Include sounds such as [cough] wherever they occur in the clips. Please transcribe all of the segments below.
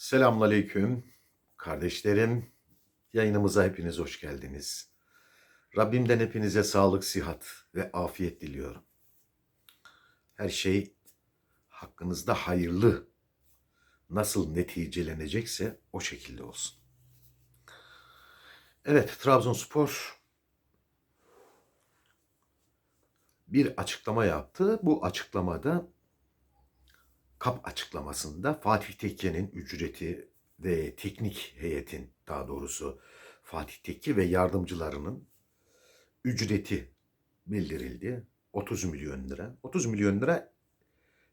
Selamünaleyküm kardeşlerim. Yayınımıza hepiniz hoş geldiniz. Rabbimden hepinize sağlık, sihat ve afiyet diliyorum. Her şey hakkınızda hayırlı nasıl neticelenecekse o şekilde olsun. Evet, Trabzonspor bir açıklama yaptı. Bu açıklamada kap açıklamasında Fatih Tekke'nin ücreti ve teknik heyetin daha doğrusu Fatih Tekke ve yardımcılarının ücreti bildirildi. 30 milyon lira. 30 milyon lira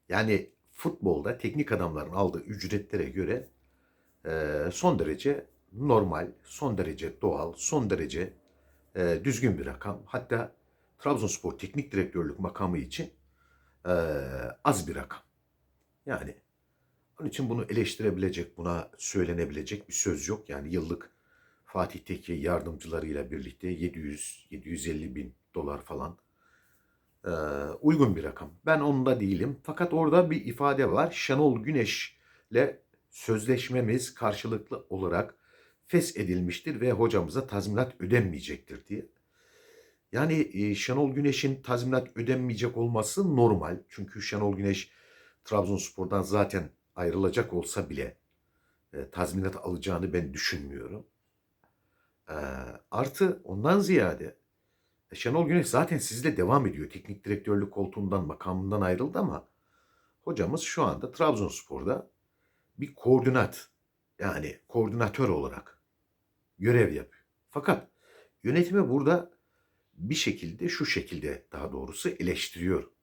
yani futbolda teknik adamların aldığı ücretlere göre e, son derece normal, son derece doğal, son derece e, düzgün bir rakam. Hatta Trabzonspor teknik direktörlük makamı için e, az bir rakam. Yani onun için bunu eleştirebilecek, buna söylenebilecek bir söz yok. Yani yıllık Fatih Tekke yardımcılarıyla birlikte 700-750 bin dolar falan e, uygun bir rakam. Ben onda değilim. Fakat orada bir ifade var. Şenol Güneş'le sözleşmemiz karşılıklı olarak feshedilmiştir ve hocamıza tazminat ödenmeyecektir diye. Yani Şenol Güneş'in tazminat ödenmeyecek olması normal. Çünkü Şenol Güneş Trabzonspor'dan zaten ayrılacak olsa bile e, tazminat alacağını ben düşünmüyorum. E, artı ondan ziyade e, Şenol Güneş zaten sizle devam ediyor. Teknik direktörlük koltuğundan, makamından ayrıldı ama hocamız şu anda Trabzonspor'da bir koordinat yani koordinatör olarak görev yapıyor. Fakat yönetimi burada bir şekilde şu şekilde daha doğrusu eleştiriyor.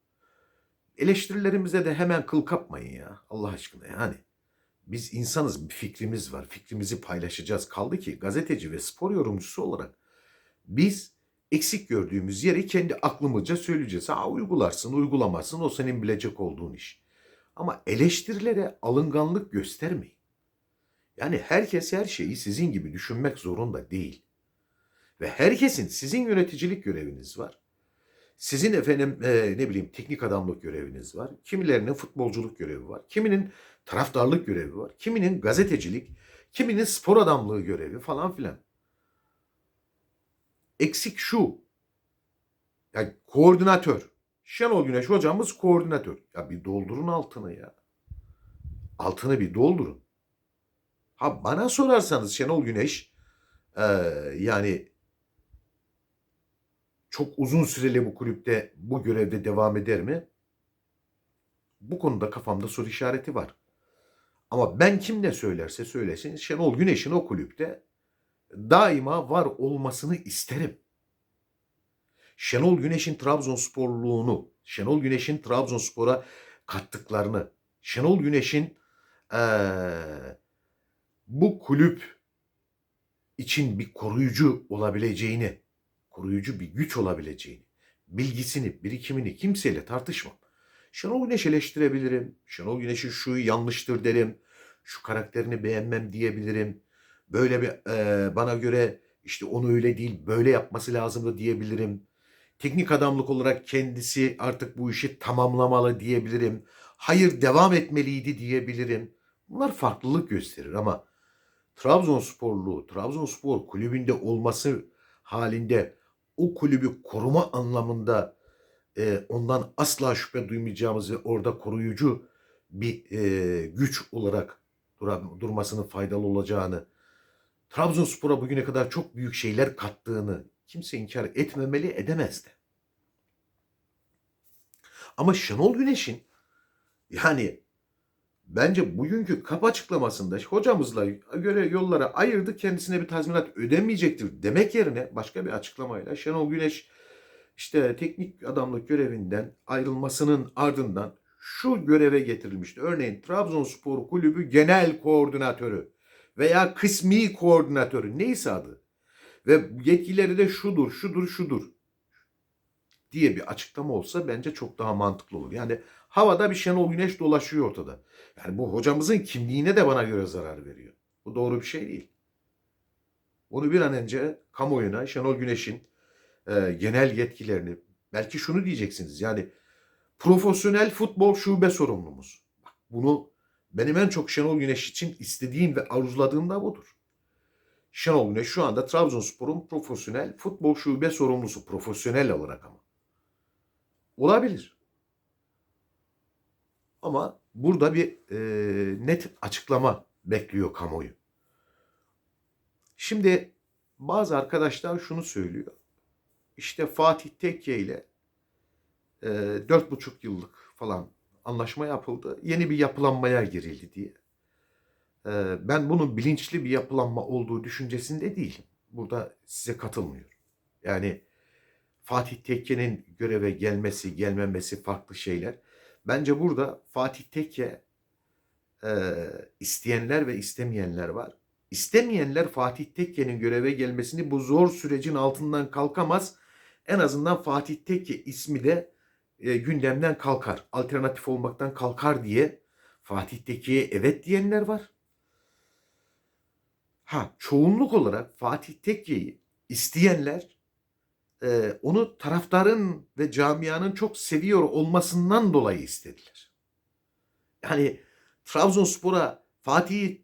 Eleştirilerimize de hemen kıl kapmayın ya Allah aşkına yani. Biz insanız bir fikrimiz var. Fikrimizi paylaşacağız. Kaldı ki gazeteci ve spor yorumcusu olarak biz eksik gördüğümüz yeri kendi aklımızca söyleyeceğiz. Ha uygularsın, uygulamazsın o senin bilecek olduğun iş. Ama eleştirilere alınganlık göstermeyin. Yani herkes her şeyi sizin gibi düşünmek zorunda değil. Ve herkesin sizin yöneticilik göreviniz var. Sizin efendim e, ne bileyim teknik adamlık göreviniz var. Kimilerinin futbolculuk görevi var. Kiminin taraftarlık görevi var. Kiminin gazetecilik, kiminin spor adamlığı görevi falan filan. Eksik şu. Yani koordinatör. Şenol Güneş hocamız koordinatör. Ya bir doldurun altını ya. Altını bir doldurun. Ha bana sorarsanız Şenol Güneş e, yani çok uzun süreli bu kulüpte bu görevde devam eder mi? Bu konuda kafamda soru işareti var. Ama ben kim ne söylerse söylesin Şenol Güneş'in o kulüpte daima var olmasını isterim. Şenol Güneş'in Trabzonsporluğunu, Şenol Güneş'in Trabzonspor'a kattıklarını, Şenol Güneş'in ee, bu kulüp için bir koruyucu olabileceğini koruyucu bir güç olabileceğini, bilgisini, birikimini kimseyle tartışmam. Şenol Güneş eleştirebilirim. Şenol Güneş'in şu yanlıştır derim. Şu karakterini beğenmem diyebilirim. Böyle bir e, bana göre işte onu öyle değil böyle yapması lazımdı diyebilirim. Teknik adamlık olarak kendisi artık bu işi tamamlamalı diyebilirim. Hayır devam etmeliydi diyebilirim. Bunlar farklılık gösterir ama Trabzonsporlu, Trabzonspor kulübünde olması halinde o kulübü koruma anlamında e, ondan asla şüphe duymayacağımız ve orada koruyucu bir e, güç olarak dur- durmasının faydalı olacağını, Trabzonspor'a bugüne kadar çok büyük şeyler kattığını kimse inkar etmemeli edemezdi. Ama Şenol Güneş'in yani bence bugünkü kap açıklamasında hocamızla göre yollara ayırdı kendisine bir tazminat ödemeyecektir demek yerine başka bir açıklamayla Şenol Güneş işte teknik adamlık görevinden ayrılmasının ardından şu göreve getirilmişti. Örneğin Trabzonspor Kulübü Genel Koordinatörü veya kısmi koordinatörü neyse adı ve yetkileri de şudur, şudur, şudur diye bir açıklama olsa bence çok daha mantıklı olur. Yani havada bir Şenol Güneş dolaşıyor ortada. Yani bu hocamızın kimliğine de bana göre zarar veriyor. Bu doğru bir şey değil. Bunu bir an önce kamuoyuna Şenol Güneş'in e, genel yetkilerini belki şunu diyeceksiniz yani profesyonel futbol şube sorumlumuz. Bak, bunu Benim en çok Şenol Güneş için istediğim ve arzuladığım da budur. Şenol Güneş şu anda Trabzonspor'un profesyonel futbol şube sorumlusu. Profesyonel olarak ama. Olabilir. Ama burada bir e, net açıklama bekliyor kamuoyu. Şimdi bazı arkadaşlar şunu söylüyor. İşte Fatih Tekke ile e, dört buçuk yıllık falan anlaşma yapıldı. Yeni bir yapılanmaya girildi diye. E, ben bunun bilinçli bir yapılanma olduğu düşüncesinde değilim. Burada size katılmıyorum. Yani Fatih Tekke'nin göreve gelmesi, gelmemesi farklı şeyler. Bence burada Fatih Tekke e, isteyenler ve istemeyenler var. İstemeyenler Fatih Tekke'nin göreve gelmesini bu zor sürecin altından kalkamaz. En azından Fatih Tekke ismi de e, gündemden kalkar. Alternatif olmaktan kalkar diye Fatih Tekke'ye evet diyenler var. Ha çoğunluk olarak Fatih Tekke'yi isteyenler e, onu taraftarın ve camianın çok seviyor olmasından dolayı istediler. Yani Trabzonspor'a Fatih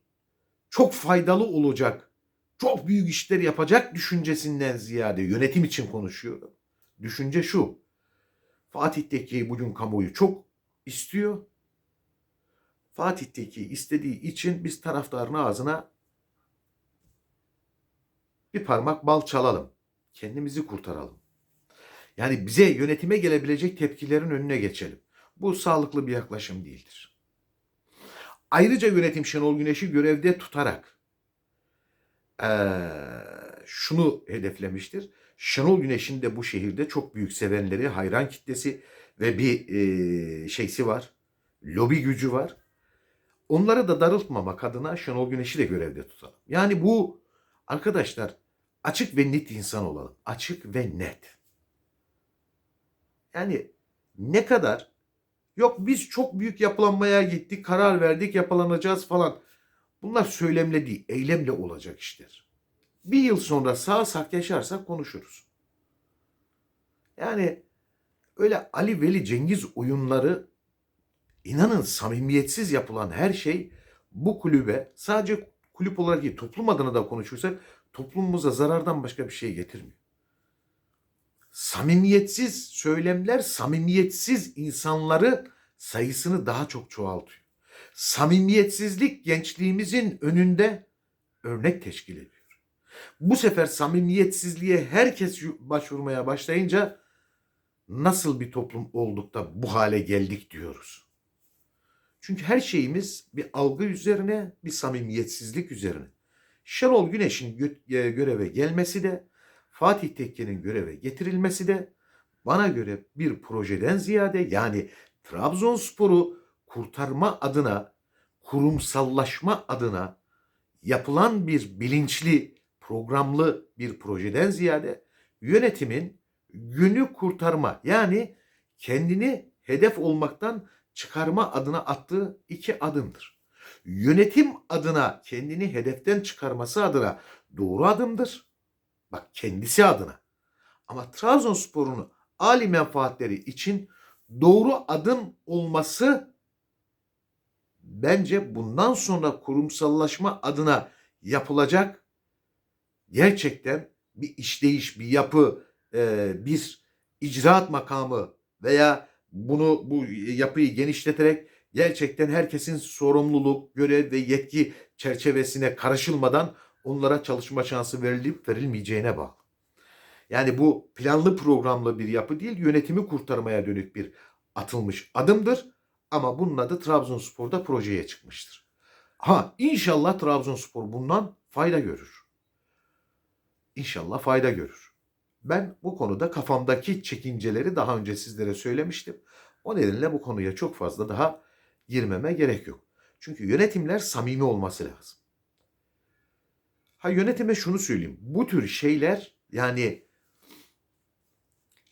çok faydalı olacak, çok büyük işler yapacak düşüncesinden ziyade yönetim için konuşuyorum. Düşünce şu. Fatih Tekke'yi bugün kamuoyu çok istiyor. Fatih Tekke'yi istediği için biz taraftarın ağzına bir parmak bal çalalım. Kendimizi kurtaralım. Yani bize yönetime gelebilecek tepkilerin önüne geçelim. Bu sağlıklı bir yaklaşım değildir. Ayrıca yönetim Şenol Güneş'i görevde tutarak ee, şunu hedeflemiştir. Şenol Güneş'in de bu şehirde çok büyük sevenleri, hayran kitlesi ve bir e, şeysi var. Lobi gücü var. Onları da darıltmamak adına Şenol Güneş'i de görevde tutalım. Yani bu arkadaşlar açık ve net insan olalım. Açık ve net. Yani ne kadar yok biz çok büyük yapılanmaya gittik, karar verdik, yapılanacağız falan. Bunlar söylemle değil, eylemle olacak işler. Bir yıl sonra sağ sak yaşarsak konuşuruz. Yani öyle Ali Veli Cengiz oyunları inanın samimiyetsiz yapılan her şey bu kulübe sadece kulüp olarak değil toplum adına da konuşursak toplumumuza zarardan başka bir şey getirmiyor. Samimiyetsiz söylemler samimiyetsiz insanları sayısını daha çok çoğaltıyor. Samimiyetsizlik gençliğimizin önünde örnek teşkil ediyor. Bu sefer samimiyetsizliğe herkes başvurmaya başlayınca nasıl bir toplum olduk da bu hale geldik diyoruz. Çünkü her şeyimiz bir algı üzerine, bir samimiyetsizlik üzerine. Şenol Güneş'in e, göreve gelmesi de, Fatih Tekke'nin göreve getirilmesi de bana göre bir projeden ziyade yani Trabzonspor'u kurtarma adına, kurumsallaşma adına yapılan bir bilinçli, programlı bir projeden ziyade yönetimin günü kurtarma yani kendini hedef olmaktan çıkarma adına attığı iki adımdır. Yönetim adına kendini hedeften çıkarması adına doğru adımdır. Bak kendisi adına. Ama Trabzonspor'un âli menfaatleri için doğru adım olması bence bundan sonra kurumsallaşma adına yapılacak gerçekten bir işleyiş, bir yapı, bir icraat makamı veya bunu bu yapıyı genişleterek gerçekten herkesin sorumluluk, görev ve yetki çerçevesine karışılmadan onlara çalışma şansı verilip verilmeyeceğine bağlı. Yani bu planlı programlı bir yapı değil, yönetimi kurtarmaya dönük bir atılmış adımdır. Ama bunun adı Trabzonspor'da projeye çıkmıştır. Ha inşallah Trabzonspor bundan fayda görür. İnşallah fayda görür. Ben bu konuda kafamdaki çekinceleri daha önce sizlere söylemiştim. O nedenle bu konuya çok fazla daha girmeme gerek yok. Çünkü yönetimler samimi olması lazım. Ha yönetime şunu söyleyeyim. Bu tür şeyler yani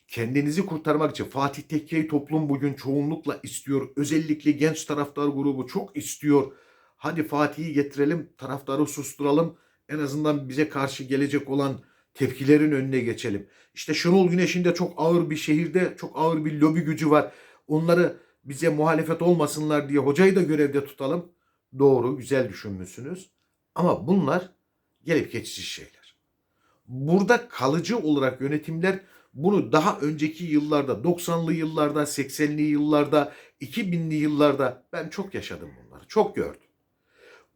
kendinizi kurtarmak için Fatih Tekke'yi toplum bugün çoğunlukla istiyor. Özellikle genç taraftar grubu çok istiyor. Hadi Fatih'i getirelim, taraftarı susturalım. En azından bize karşı gelecek olan tepkilerin önüne geçelim. İşte Şenol Güneş'in de çok ağır bir şehirde çok ağır bir lobi gücü var. Onları bize muhalefet olmasınlar diye hocayı da görevde tutalım. Doğru, güzel düşünmüşsünüz. Ama bunlar gelip geçici şeyler. Burada kalıcı olarak yönetimler bunu daha önceki yıllarda, 90'lı yıllarda, 80'li yıllarda, 2000'li yıllarda ben çok yaşadım bunları. Çok gördüm.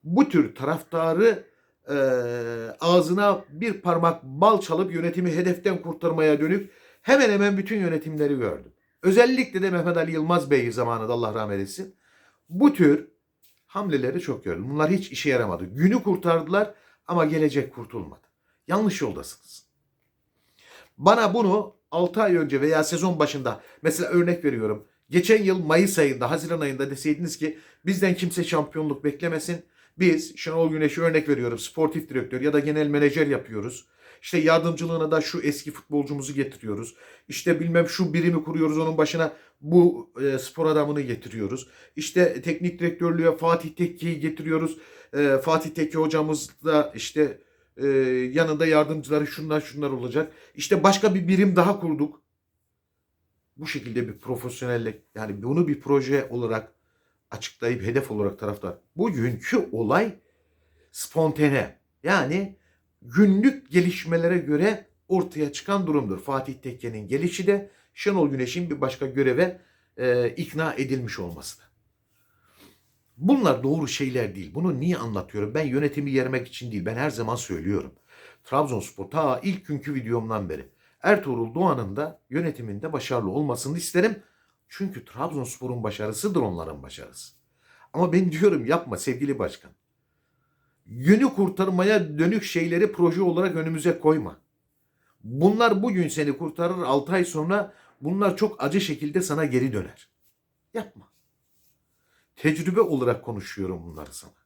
Bu tür taraftarı e, ağzına bir parmak bal çalıp yönetimi hedeften kurtarmaya dönük hemen hemen bütün yönetimleri gördüm. Özellikle de Mehmet Ali Yılmaz Bey zamanında Allah rahmet etsin. Bu tür hamleleri çok gördüm. Bunlar hiç işe yaramadı. Günü kurtardılar ama gelecek kurtulmadı. Yanlış yoldasınız. Bana bunu 6 ay önce veya sezon başında mesela örnek veriyorum. Geçen yıl Mayıs ayında, Haziran ayında deseydiniz ki bizden kimse şampiyonluk beklemesin. Biz Şenol Güneş'i örnek veriyorum sportif direktör ya da genel menajer yapıyoruz. İşte yardımcılığına da şu eski futbolcumuzu getiriyoruz. İşte bilmem şu birimi kuruyoruz onun başına bu e, spor adamını getiriyoruz. İşte teknik direktörlüğe Fatih Tekke'yi getiriyoruz. E, Fatih Tekke hocamız da işte e, yanında yardımcıları şunlar şunlar olacak. İşte başka bir birim daha kurduk. Bu şekilde bir profesyonellik yani bunu bir proje olarak açıklayıp hedef olarak taraftar. Bugünkü olay spontane. Yani günlük gelişmelere göre ortaya çıkan durumdur. Fatih Tekke'nin gelişi de Şenol Güneş'in bir başka göreve e, ikna edilmiş olması da. Bunlar doğru şeyler değil. Bunu niye anlatıyorum? Ben yönetimi yermek için değil. Ben her zaman söylüyorum. Trabzonspor ta ilk günkü videomdan beri Ertuğrul Doğan'ın da yönetiminde başarılı olmasını isterim. Çünkü Trabzonspor'un başarısıdır onların başarısı. Ama ben diyorum yapma sevgili başkan. Günü kurtarmaya dönük şeyleri proje olarak önümüze koyma. Bunlar bugün seni kurtarır 6 ay sonra bunlar çok acı şekilde sana geri döner. Yapma. Tecrübe olarak konuşuyorum bunları sana.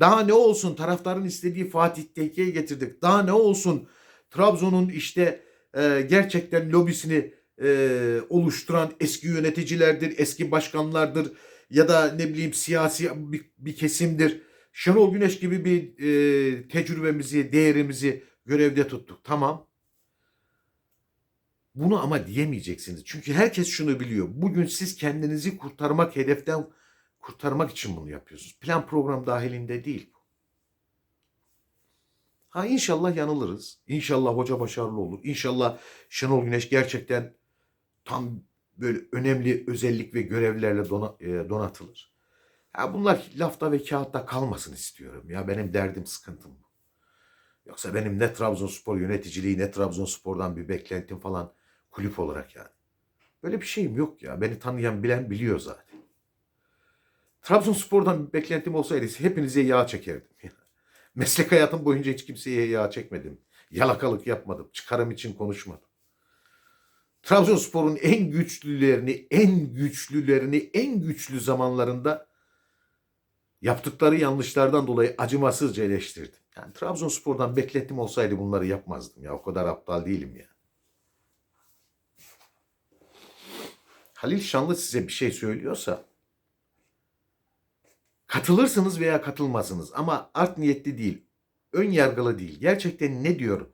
Daha ne olsun taraftarın istediği Fatih Tekke'yi getirdik. Daha ne olsun Trabzon'un işte e, gerçekten lobisini e, oluşturan eski yöneticilerdir, eski başkanlardır ya da ne bileyim siyasi bir, bir kesimdir. Şenol Güneş gibi bir e, tecrübemizi, değerimizi görevde tuttuk. Tamam. Bunu ama diyemeyeceksiniz. Çünkü herkes şunu biliyor. Bugün siz kendinizi kurtarmak, hedeften kurtarmak için bunu yapıyorsunuz. Plan program dahilinde değil bu. Ha inşallah yanılırız. İnşallah hoca başarılı olur. İnşallah Şenol Güneş gerçekten tam böyle önemli özellik ve görevlerle e, donatılır. Ya bunlar lafta ve kağıtta kalmasın istiyorum. Ya benim derdim sıkıntım bu. Yoksa benim ne Trabzonspor yöneticiliği ne Trabzonspor'dan bir beklentim falan kulüp olarak yani. Böyle bir şeyim yok ya. Beni tanıyan bilen biliyor zaten. Trabzonspor'dan bir beklentim olsaydı hepinize yağ çekerdim. [laughs] Meslek hayatım boyunca hiç kimseye yağ çekmedim. Yalakalık yapmadım. Çıkarım için konuşmadım. Trabzonspor'un en güçlülerini, en güçlülerini, en güçlü zamanlarında yaptıkları yanlışlardan dolayı acımasızca eleştirdim. Yani Trabzonspor'dan beklentim olsaydı bunları yapmazdım ya. O kadar aptal değilim ya. Halil Şanlı size bir şey söylüyorsa katılırsınız veya katılmazsınız ama art niyetli değil, ön yargılı değil. Gerçekten ne diyor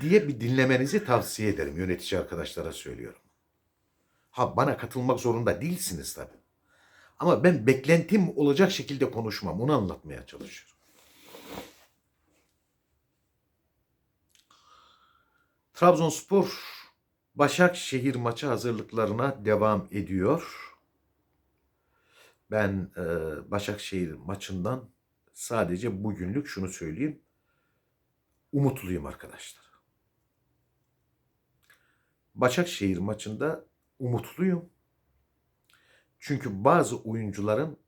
diye bir dinlemenizi tavsiye ederim yönetici arkadaşlara söylüyorum. Ha bana katılmak zorunda değilsiniz tabii. Ama ben beklentim olacak şekilde konuşmam. Onu anlatmaya çalışıyorum. Trabzonspor Başakşehir maçı hazırlıklarına devam ediyor. Ben e, Başakşehir maçından sadece bugünlük şunu söyleyeyim. Umutluyum arkadaşlar. Başakşehir maçında umutluyum. Çünkü bazı oyuncuların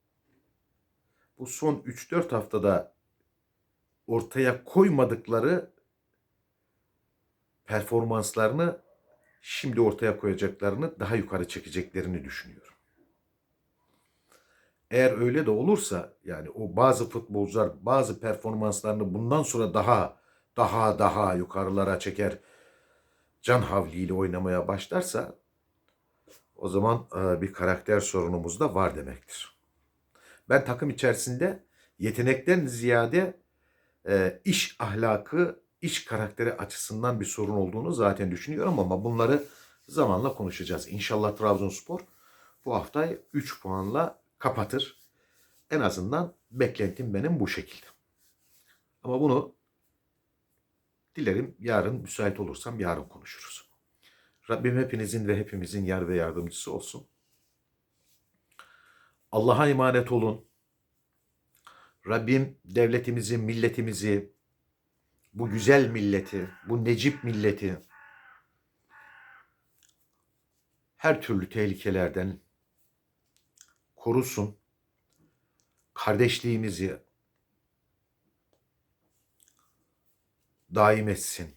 bu son 3-4 haftada ortaya koymadıkları performanslarını şimdi ortaya koyacaklarını daha yukarı çekeceklerini düşünüyorum. Eğer öyle de olursa yani o bazı futbolcular bazı performanslarını bundan sonra daha daha daha yukarılara çeker can havliyle oynamaya başlarsa o zaman e, bir karakter sorunumuz da var demektir. Ben takım içerisinde yetenekten ziyade e, iş ahlakı, iş karakteri açısından bir sorun olduğunu zaten düşünüyorum ama bunları zamanla konuşacağız. İnşallah Trabzonspor bu haftayı 3 puanla kapatır. En azından beklentim benim bu şekilde. Ama bunu dilerim yarın müsait olursam yarın konuşuruz. Rabbim hepinizin ve hepimizin yar ve yardımcısı olsun. Allah'a emanet olun. Rabbim devletimizi, milletimizi, bu güzel milleti, bu necip milleti her türlü tehlikelerden korusun. Kardeşliğimizi daim etsin.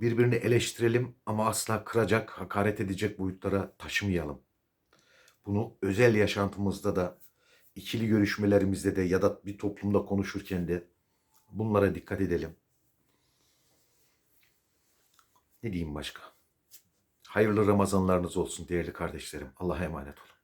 Birbirini eleştirelim ama asla kıracak, hakaret edecek boyutlara taşımayalım. Bunu özel yaşantımızda da, ikili görüşmelerimizde de ya da bir toplumda konuşurken de bunlara dikkat edelim. Ne diyeyim başka? Hayırlı Ramazanlarınız olsun değerli kardeşlerim. Allah'a emanet olun.